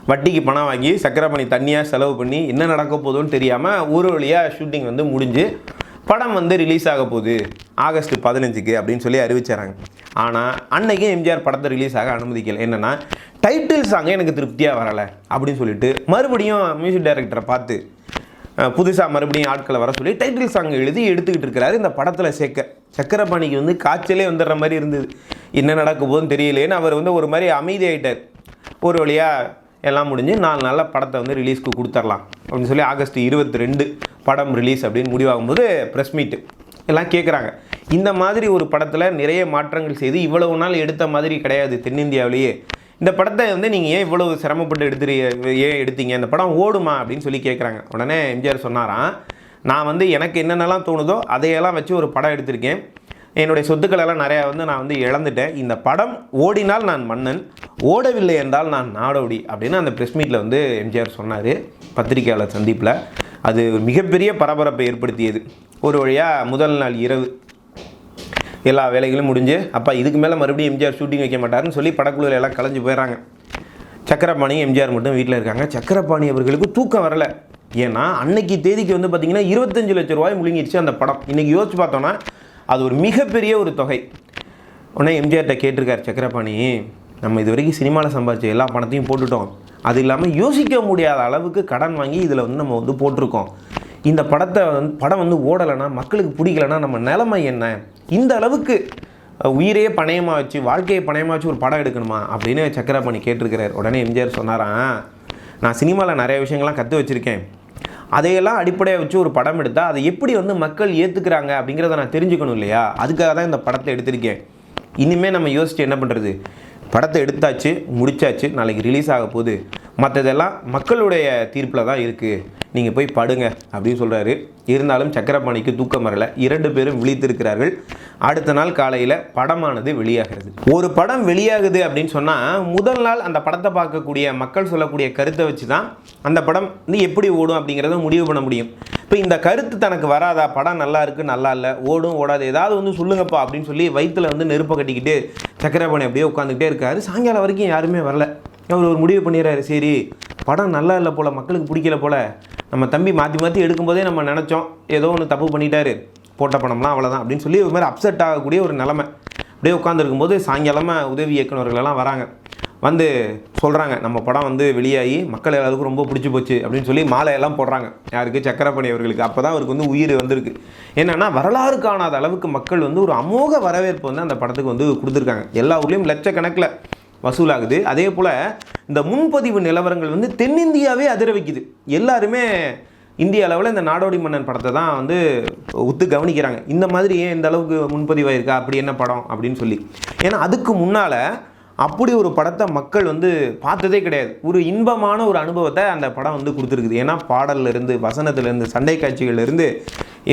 வட்டிக்கு பணம் வாங்கி சக்கரப்பாணி தண்ணியாக செலவு பண்ணி என்ன நடக்க போகுதுன்னு தெரியாமல் ஒரு வழியாக ஷூட்டிங் வந்து முடிஞ்சு படம் வந்து ரிலீஸ் ஆக போகுது. ஆகஸ்ட் பதினஞ்சுக்கு அப்படின்னு சொல்லி அறிவிச்சாராங்க. ஆனால் அன்னைக்கும் எம்ஜிஆர் படத்தை ரிலீஸ் ஆக அனுமதிக்கல. என்னென்னா டைட்டில் சாங்கே எனக்கு திருப்தியாக வரலை அப்படின்னு சொல்லிட்டு மறுபடியும் மியூசிக் டைரக்டரை பார்த்து புதுசாக மறுபடியும் ஆட்களை வர சொல்லி டைட்டில் சாங் எழுதி எடுத்துக்கிட்டு இருக்கிறாரு. இந்த படத்தில் சேர்க்க சக்கரபாணிக்கு வந்து காய்ச்சலே வந்துடுற மாதிரி இருந்தது. என்ன நடக்க போகுதுன்னு தெரியலேன்னு அவர் வந்து ஒரு மாதிரி அமைதியாயிட்டார். ஒரு வழியாக எல்லாம் முடிஞ்சு நாலு நாளில் படத்தை வந்து ரிலீஸ்க்கு கொடுத்துர்லாம் அப்படின்னு சொல்லி ஆகஸ்ட் இருபத்தி ரெண்டு படம் ரிலீஸ் அப்படின்னு முடிவாகும்போது ப்ரெஸ் மீட்டு எல்லாம் கேட்குறாங்க இந்த மாதிரி ஒரு படத்தில் நிறைய மாற்றங்கள் செய்து இவ்வளவு நாள் எடுத்த மாதிரி கிடையாது தென்னிந்தியாவிலேயே. இந்த படத்தை வந்து நீங்கள் ஏன் இவ்வளவு சிரமப்பட்டு எடுத்துரு ஏன் எடுத்தீங்க? இந்த படம் ஓடுமா? அப்படின்னு சொல்லி கேட்குறாங்க உடனே எம்ஜிஆர் சொன்னாராம் நான் வந்து எனக்கு என்னென்னலாம் தோணுதோ அதையெல்லாம் வச்சு ஒரு படம் எடுத்திருக்கேன். என்னுடைய சொத்துக்கள் எல்லாம் நிறையா வந்து நான் வந்து இழந்துட்டேன். இந்த படம் ஓடினால் நான் மன்னன் ஓடவில்லை என்றால் நான் நாடோடி அப்படின்னு அந்த ப்ரெஸ் மீட்டில் வந்து எம்ஜிஆர் சொன்னார் பத்திரிகையாளர் சந்திப்பில். அது மிகப்பெரிய பரபரப்பை ஏற்படுத்தியது. ஒரு வழியாக முதல் நாள் இரவு எல்லா வேலைகளும் முடிஞ்சு அப்போ இதுக்கு மேலே மறுபடியும் எம்ஜிஆர் ஷூட்டிங் வைக்க மாட்டாருன்னு சொல்லி படக்குழுவில் எல்லாம் கலைஞ்சு போயிடுறாங்க சக்கரபாணி எம்ஜிஆர் மட்டும் வீட்டில் இருக்காங்க. சக்கரபாணி அவர்களுக்கு தூக்கம் வரலை. ஏன்னா அன்னைக்கு தேதிக்கு வந்து பார்த்தீங்கன்னா இருபத்தஞ்சு லட்ச ரூபாய் முழுங்கிடுச்சு அந்த படம். இன்றைக்கி யோசிச்சு பார்த்தோன்னா அது ஒரு மிகப்பெரிய ஒரு தொகை. உடனே எம்ஜிஆர்கிட்ட கேட்டிருக்கார் சக்கரபாணி நம்ம இது வரைக்கும் சினிமாவில் சம்பாதிச்ச எல்லா பணத்தையும் போட்டுட்டோம். அது இல்லாமல் யோசிக்க முடியாத அளவுக்கு கடன் வாங்கி இதில் வந்து நம்ம வந்து போட்டிருக்கோம். இந்த படத்தை வந்து படம் வந்து ஓடலைன்னா மக்களுக்கு பிடிக்கலன்னா நம்ம நிலைமை என்ன? இந்த அளவுக்கு உயிரையே பணயமாக வச்சு வாழ்க்கையை பணயமாக வச்சு ஒரு படம் எடுக்கணுமா? அப்படின்னு சக்கரபாணி கேட்டிருக்கிறார். உடனே எம்ஜிஆர் சொன்னாராம் நான் சினிமாவில் நிறைய விஷயங்கள்லாம் கற்று வச்சுருக்கேன். அதையெல்லாம் அடிப்படையாக வச்சு ஒரு படம் எடுத்தால் அதை எப்படி வந்து மக்கள் ஏற்றுக்கிறாங்க அப்படிங்கிறத நான் தெரிஞ்சுக்கணும் இல்லையா? அதுக்காக தான் இந்த படத்தை எடுத்திருக்கேன். இனிமேல் நம்ம யோசிச்சு என்ன பண்ணுறது படத்தை எடுத்தாச்சு முடிச்சாச்சு நாளைக்கு ரிலீஸ் ஆக போகுது. மற்றதெல்லாம் மக்களுடைய தீர்ப்பில் தான் இருக்குது நீங்கள் போய் படுங்க அப்படின்னு சொல்கிறாரு இருந்தாலும் சக்கரபாணிக்கு தூக்கம் வரல. இரண்டு பேரும் விழித்திருக்கிறார்கள். அடுத்த நாள் காலையில் படமானது வெளியாகிறது. ஒரு படம் வெளியாகுது அப்படின்னு சொன்னால் முதல் நாள் அந்த படத்தை பார்க்கக்கூடிய மக்கள் சொல்லக்கூடிய கருத்தை வச்சு தான் அந்த படம் வந்து எப்படி ஓடும் அப்படிங்கிறத முடிவு பண்ண முடியும். இப்போ இந்த கருத்து தனக்கு வராதா? படம் நல்லா இருக்குது நல்லா இல்லை. ஓடும் ஓடாது. ஏதாவது வந்து சொல்லுங்கப்பா அப்படின்னு சொல்லி வயிற்றில் வந்து நெருப்பை கட்டிக்கிட்டு சக்கரபாணி அப்படியே உட்காந்துக்கிட்டே இருக்காரு. சாயங்காலம் வரைக்கும் யாருமே வரல. அவர் ஒரு முடிவு பண்ணிடுறாரு சரி படம் நல்லா இல்லை போல் மக்களுக்கு பிடிக்கல போல். நம்ம தம்பி மாற்றி மாற்றி எடுக்கும்போதே நம்ம நினச்சோம் ஏதோ ஒன்று தப்பு பண்ணிட்டாரு போட்ட படம்லாம் அவ்வளோதான் அப்படின்னு சொல்லி ஒரு மாதிரி அப்செட் ஆகக்கூடிய ஒரு நிலமை. அப்படியே உட்காந்துருக்கும்போது சாயங்காலமாக உதவி இயக்குனர்கள் எல்லாம் வராங்க. வந்து சொல்கிறாங்க நம்ம படம் வந்து வெளியாகி மக்கள் எல்லாருக்கும் ரொம்ப பிடிச்சி போச்சு அப்படின்னு சொல்லி மாலையெல்லாம் போடுறாங்க. யாருக்கு? சக்கரப்பணி அவர்களுக்கு. அப்போ தான் அவருக்கு வந்து உயிர் வந்திருக்கு. என்னென்னா வரலாறு காணாத அளவுக்கு மக்கள் வந்து ஒரு அமோக வரவேற்பு வந்து அந்த படத்துக்கு வந்து கொடுத்துருக்காங்க. எல்லா ஊர்லேயும் லட்சக்கணக்கில் வசூலாகுது. அதே போல் இந்த முன்பதிவு நிலவரங்கள் வந்து தென்னிந்தியாவே அதிர வைக்குது. எல்லாருமே இந்திய அளவில் இந்த நாடோடி மன்னன் படத்தை தான் வந்து ஒத்து கவனிக்கிறாங்க. இந்த மாதிரி ஏன் இந்த அளவுக்கு முன்பதிவாயிருக்கா அப்படி என்ன படம்? அப்படின்னு சொல்லி. ஏன்னா அதுக்கு முன்னால் அப்படி ஒரு படத்தை மக்கள் வந்து பார்த்ததே கிடையாது. ஒரு இன்பமான ஒரு அனுபவத்தை அந்த படம் வந்து கொடுத்துருக்குது. ஏன்னா பாடல்ல இருந்து சண்டை காட்சிகள்லேருந்து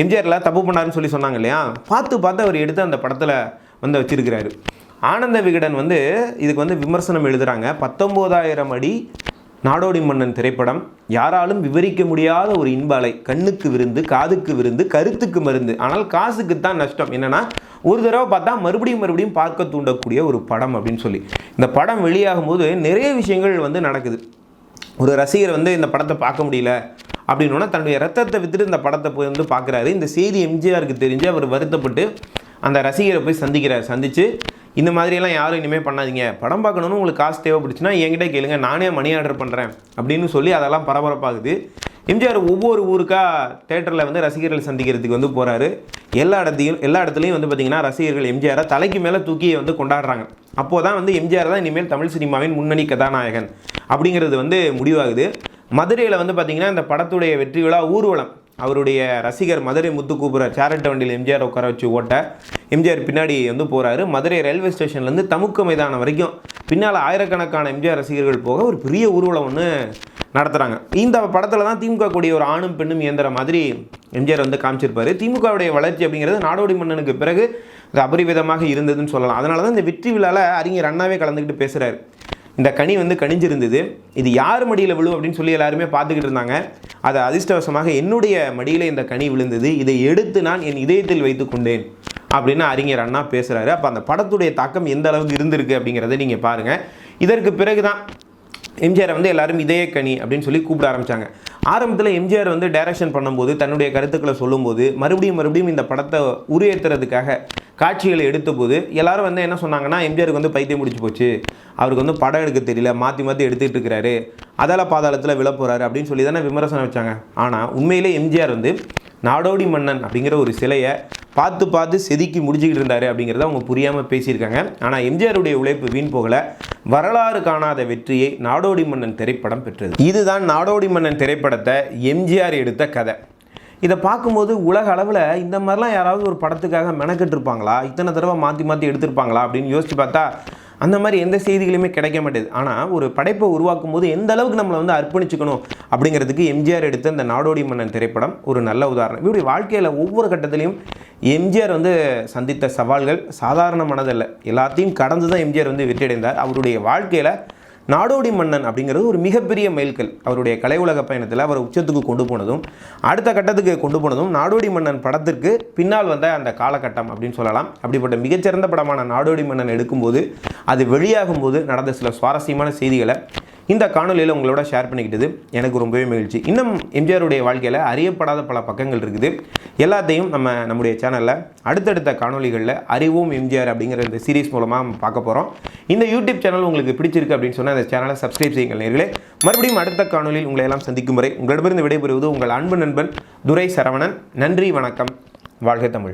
எம்ஜிஆரில் தப்பு பண்ணாருன்னு சொல்லி சொன்னாங்க இல்லையா? பார்த்து பார்த்து அவர் எடுத்து அந்த படத்தில் வந்து வச்சுருக்கிறாரு. ஆனந்த விகடன் வந்து இதுக்கு வந்து விமர்சனம் எழுதுகிறாங்க பத்தொம்போதாயிரம் அடி நாடோடி மன்னன் திரைப்படம். யாராலும் விவரிக்க முடியாத ஒரு இன்ப அலை. கண்ணுக்கு விருந்து காதுக்கு விருந்து கருத்துக்கு மருந்து. ஆனால் காசுக்கு தான் நஷ்டம். என்னன்னா ஒரு தடவை பார்த்தா மறுபடியும் மறுபடியும் பார்க்க தூண்டக்கூடிய ஒரு படம் அப்படின்னு சொல்லி. இந்த படம் வெளியாகும் போது நிறைய விஷயங்கள் வந்து நடக்குது. ஒரு ரசிகர் வந்து இந்த படத்தை பார்க்க முடியல அப்படின்னோன்னா தன்னுடைய ரத்தத்தை வித்துட்டு இந்த படத்தை போய் வந்து பார்க்குறாரு. இந்த செய்தி எம்ஜிஆருக்கு தெரிஞ்சு அவர் வருத்தப்பட்டு அந்த ரசிகரை போய் சந்திக்கிறார் சந்தித்து இந்த மாதிரியெல்லாம் யாரும் இனிமேல் பண்ணாதீங்க. படம் பார்க்கணுன்னு உங்களுக்கு காசு தேவைப்படுச்சுன்னா என்கிட்ட கேளுங்க நானே மணி ஆர்டர் பண்ணுறேன் அப்படின்னு சொல்லி அதெல்லாம் பரபரப்பாகுது. எம்ஜிஆர் ஒவ்வொரு ஊருக்காக தேட்டரில் வந்து ரசிகர்கள் சந்திக்கிறதுக்கு வந்து போகிறாரு எல்லா இடத்தையும் எல்லா இடத்துலையும் வந்து பார்த்திங்கன்னா ரசிகர்கள் எம்ஜிஆரை தலைக்கு மேலே தூக்கி வந்து கொண்டாடுறாங்க. அப்போ தான் வந்து எம்ஜிஆர் தான் இனிமேல் தமிழ் சினிமாவின் முன்னணி கதாநாயகன் அப்படிங்கிறது வந்து முடிவாகுது. மதுரையில் வந்து பார்த்திங்கன்னா இந்த படத்துடைய வெற்றி விழா ஊர்வலம் அவருடைய ரசிகர் மதுரை முத்து கூப்புற சேரட் வண்டியில் எம்ஜிஆர் உட்கார வச்சு ஓட்ட எம்ஜிஆர் பின்னாடி வந்து போகிறாரு மதுரை ரயில்வே ஸ்டேஷன்லேருந்து தமுக்க மைதானம் வரைக்கும் பின்னால் ஆயிரக்கணக்கான எம்ஜிஆர் ரசிகர்கள் போக ஒரு பெரிய ஊர்வலம் ஒன்று நடத்துகிறாங்க இந்த படத்தில் தான் திமுக கூடிய ஒரு ஆணும் பெண்ணும் இயந்திர மாதிரி எம்ஜிஆர் வந்து காமிச்சிருப்பார். திமுகவுடைய வளர்ச்சி அப்படிங்கிறது நாடோடி மன்னனுக்கு பிறகு அது அபரிவிதமாக இருந்ததுன்னு சொல்லலாம். அதனால தான் இந்த வெற்றி விழாவில் அறிஞர் அண்ணாவே கலந்துக்கிட்டு பேசுகிறாரு இந்த கனி வந்து கணிஞ்சிருந்தது இது யார் மடியில் விழும் அப்படின்னு சொல்லி எல்லாருமே பார்த்துக்கிட்டு இருந்தாங்க. அது அதிர்ஷ்டவசமாக என்னுடைய மடியில் இந்த கனி விழுந்தது. இதை எடுத்து நான் என் இதயத்தில் வைத்து கொண்டேன். அப்படின்னு அறிஞர் அண்ணா பேசுகிறாரு அப்போ அந்த படத்துடைய தாக்கம் எந்த அளவுக்கு இருந்திருக்கு அப்படிங்கிறத நீங்கள் பாருங்கள் இதற்கு பிறகு தான் எம்ஜிஆரை வந்து எல்லாரும் இதய கனி அப்படின்னு சொல்லி கூப்பிட ஆரம்பிச்சாங்க. ஆரம்பத்தில் எம்ஜிஆர் வந்து டைரக்ஷன் பண்ணும்போது தன்னுடைய கருத்துக்களை சொல்லும்போது மறுபடியும் மறுபடியும் இந்த படத்தை உருவேற்றுறதுக்காக காட்சிகளை எடுத்தபோது எல்லாரும் வந்து என்ன சொன்னாங்கன்னா எம்ஜிஆருக்கு வந்து பைத்தியம் முடிச்சு போச்சு. அவருக்கு வந்து படம் எடுக்க தெரியல மாற்றி மாற்றி எடுத்துக்கிட்டு இருக்கிறாரு. அதால பாதாளத்தில் விழ போகிறாரு அப்படின்னு சொல்லி தானே விமர்சனம் வச்சாங்க. ஆனால் உண்மையிலே எம்ஜிஆர் வந்து நாடோடி மன்னன் அப்படிங்கிற ஒரு சிலையை பார்த்து பார்த்து செதுக்கி முடிச்சுக்கிட்டு இருந்தார் அப்படிங்கிறத அவங்க புரியாமல் பேசியிருக்காங்க. ஆனால் எம்ஜிஆருடைய உழைப்பு வீண் போகல. வரலாறு காணாத வெற்றியை நாடோடி மன்னன் திரைப்படம் பெற்றது. இதுதான் நாடோடி மன்னன் திரைப்படத்தை எம்ஜிஆர் எடுத்த கதை. இதை பார்க்கும்போது உலக அளவில் இந்த மாதிரிலாம் யாராவது ஒரு படத்துக்காக மெனக்கெட்டு இருப்பாங்களா? இத்தனை தடவை மாற்றி மாற்றி எடுத்திருப்பாங்களா? அப்படின்னு யோசித்து பார்த்தா அந்த மாதிரி எந்த செய்திகளுமே கிடைக்க மாட்டேது. ஆனால் ஒரு படைப்பை உருவாக்கும் போது எந்த அளவுக்கு நம்மளை வந்து அர்ப்பணிச்சுக்கணும் அப்படிங்கிறதுக்கு எம்ஜிஆர் எடுத்த இந்த நாடோடி மன்னன் திரைப்படம் ஒரு நல்ல உதாரணம். இவருடைய வாழ்க்கையில் ஒவ்வொரு கட்டத்திலையும் எம்ஜிஆர் வந்து சந்தித்த சவால்கள் சாதாரணமானதல்ல. எல்லாத்தையும் கடந்து தான் எம்ஜிஆர் வந்து வெற்றியடைந்தார். அவருடைய வாழ்க்கையில் நாடோடி மன்னன் அப்படிங்கிறது ஒரு மிகப்பெரிய மைல்கல். அவருடைய கலை உலக பயணத்தில் அவர் உச்சத்துக்கு கொண்டு போனதும் அடுத்த கட்டத்துக்கு கொண்டு போனதும் நாடோடி மன்னன் படத்திற்கு பின்னால் வந்த அந்த காலகட்டம் அப்படின்னு சொல்லலாம். அப்படிப்பட்ட மிகச்சிறந்த படமான நாடோடி மன்னன் எடுக்கும்போது அது வெளியாகும் போது நடந்த சில சுவாரஸ்யமான செய்திகளை இந்த காணொலியில் உங்களோட ஷேர் பண்ணிக்கிட்டது எனக்கு ரொம்பவே மகிழ்ச்சி. இன்னும் எம்ஜிஆருடைய வாழ்க்கையில் அறியப்படாத பல பக்கங்கள் இருக்குது. எல்லாத்தையும் நம்ம நம்முடைய சேனலில் அடுத்தடுத்த காணொலிகளில் அறிவும் எம்ஜிஆர் அப்படிங்கிற இந்த சீரீஸ் மூலமாக பார்க்க போகிறோம் இந்த யூடியூப் சேனல் உங்களுக்கு பிடிச்சிருக்கு அப்படின்னு சொன்னால் அந்த சேனலை சப்ஸ்கிரைப் செய்யுங்கள் நேர்களே. மறுபடியும் அடுத்த காணொலியில் உங்களை எல்லாம் சந்திக்கும் வரை உங்களிடமிருந்து விடைபெறுவது உங்கள் அன்பு நண்பன் துரை சரவணன் நன்றி வணக்கம். வாழ்க தமிழ்.